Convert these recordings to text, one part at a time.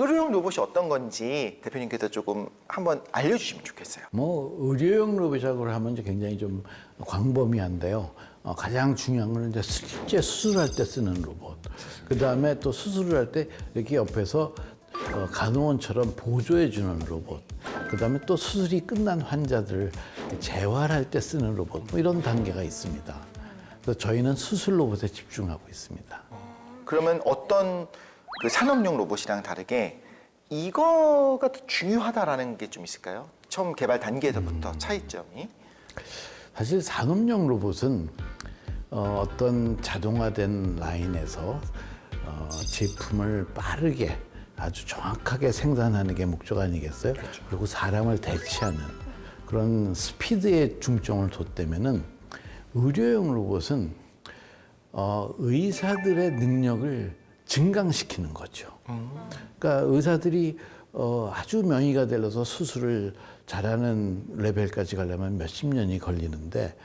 의료용 로봇이 어떤 건지 대표님께서 조금 한번 알려주시면 좋겠어요. 뭐 의료용 로봇이라고 하면 이제 굉장히 좀 광범위한데요. 어, 가장 중요한 거는 이제 실제 수술할 때 쓰는 로봇. 그 다음에 또 수술을 할 때 이렇게 옆에서 어, 간호원처럼 보조해 주는 로봇. 그 다음에 또 수술이 끝난 환자들 재활할 때 쓰는 로봇. 뭐 이런 단계가 있습니다. 그래서 저희는 수술 로봇에 집중하고 있습니다. 그러면 어떤 그 산업용 로봇이랑 다르게 이거가 더 중요하다라는 게 좀 있을까요? 처음 개발 단계에서부터 차이점이. 사실 산업용 로봇은 어, 어떤 자동화된 라인에서 어, 제품을 빠르게 아주 정확하게 생산하는 게 목적 아니겠어요? 그리고 사람을 대체하는 그런 스피드에 중점을 뒀다면은 의료용 로봇은 어, 의사들의 능력을 증강시키는 거죠. 그러니까 의사들이 어, 아주 명의가 되어서 수술을 잘하는 레벨까지 가려면 몇십 년이 걸리는데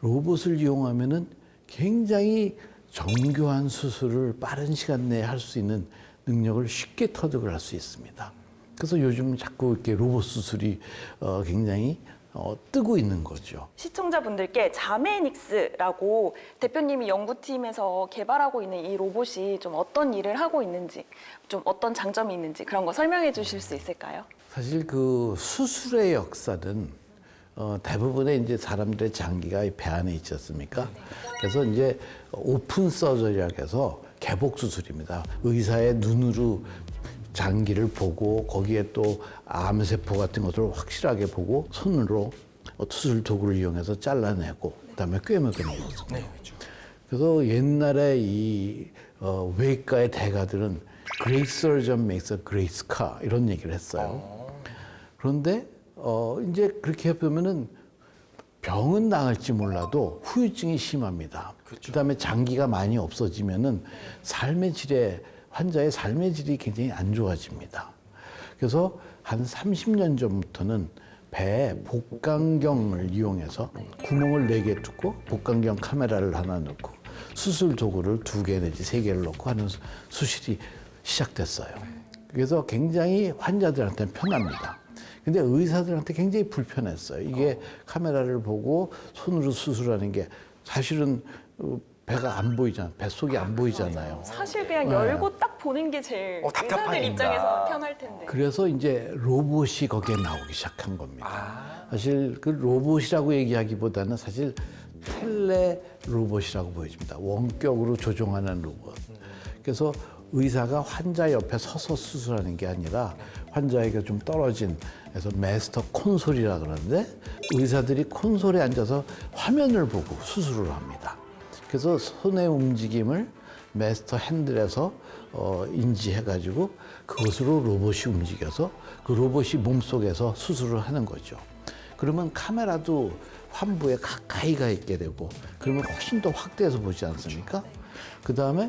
로봇을 이용하면은 굉장히 정교한 수술을 빠른 시간 내에 할 수 있는 능력을 쉽게 터득을 할 수 있습니다. 그래서 요즘 자꾸 이렇게 로봇 수술이 어, 굉장히 어, 뜨고 있는 거죠. 시청자분들께 자메닉스라고 대표님이 연구팀에서 개발하고 있는 이 로봇이 좀 어떤 일을 하고 있는지, 좀 어떤 장점이 있는지 그런 거 설명해 주실 수 있을까요? 사실 그 수술의 역사는 어, 대부분의 이제 사람들의 장기가 이 배 안에 있지 않습니까? 그래서 이제 오픈 서저리라고 해서 개복 수술입니다. 의사의 눈으로 장기를 보고 거기에 또 암세포 같은 것들을 확실하게 보고 손으로 어, 수술 도구를 이용해서 잘라내고 그다음에 꿰매고 넣거든요. 네, 그렇죠. 그래서 옛날에 이 어, 외과의 대가들은 Great surgeon makes a great scar 이런 얘기를 했어요. 그런데 어, 이제 그렇게 해보면은 병은 나을지 몰라도 후유증이 심합니다. 그 다음에 장기가 많이 없어지면은 삶의 질에 환자의 삶의 질이 굉장히 안 좋아집니다. 그래서 한 30년 전부터는 배에 복강경을 이용해서 구멍을 네 개 뚫고 복강경 카메라를 하나 넣고 수술 도구를 두 개 내지 세 개를 넣고 하는 수- 수술이 시작됐어요. 그래서 굉장히 환자들한테는 편합니다. 근데 의사들한테 굉장히 불편했어요. 이게 카메라를 보고 손으로 수술하는 게 사실은 어, 배가 안 보이잖아요. 뱃속이 안 보이잖아요. 사실 그냥 열고 딱 보는 게 제일 어, 의사들 답답하니까. 입장에서 편할 텐데. 그래서 이제 로봇이 거기에 나오기 시작한 겁니다. 사실 그 로봇이라고 얘기하기보다는 사실 텔레 로봇이라고 보여집니다. 원격으로 조종하는 로봇. 그래서 의사가 환자 옆에 서서 수술하는 게 아니라 환자에게 좀 떨어진 그래서 마스터 콘솔이라 그러는데 의사들이 콘솔에 앉아서 화면을 보고 수술을 합니다. 그래서 손의 움직임을 마스터 핸들에서 어, 인지해가지고 그것으로 로봇이 움직여서 그 로봇이 몸속에서 수술을 하는 거죠. 그러면 카메라도 환부에 가까이 가 있게 되고 그러면 훨씬 더 확대해서 보지 않습니까? 그 다음에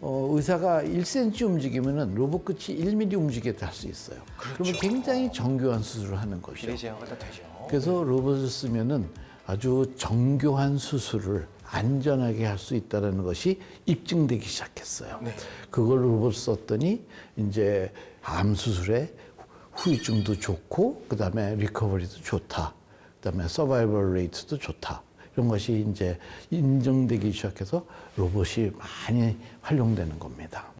어, 의사가 1cm 움직이면은 로봇 끝이 1mm 움직이게 할 수 있어요. 그러면 굉장히 정교한 수술을 하는 거죠. 비례 제어가 다 되죠. 그래서 로봇을 쓰면은 아주 정교한 수술을 안전하게 할 수 있다는 것이 입증되기 시작했어요. 그걸 로봇 썼더니 이제 암 수술에 후유증도 좋고 그다음에 리커버리도 좋다. 그다음에 서바이벌 레이트도 좋다. 이런 것이 이제 인정되기 시작해서 로봇이 많이 활용되는 겁니다.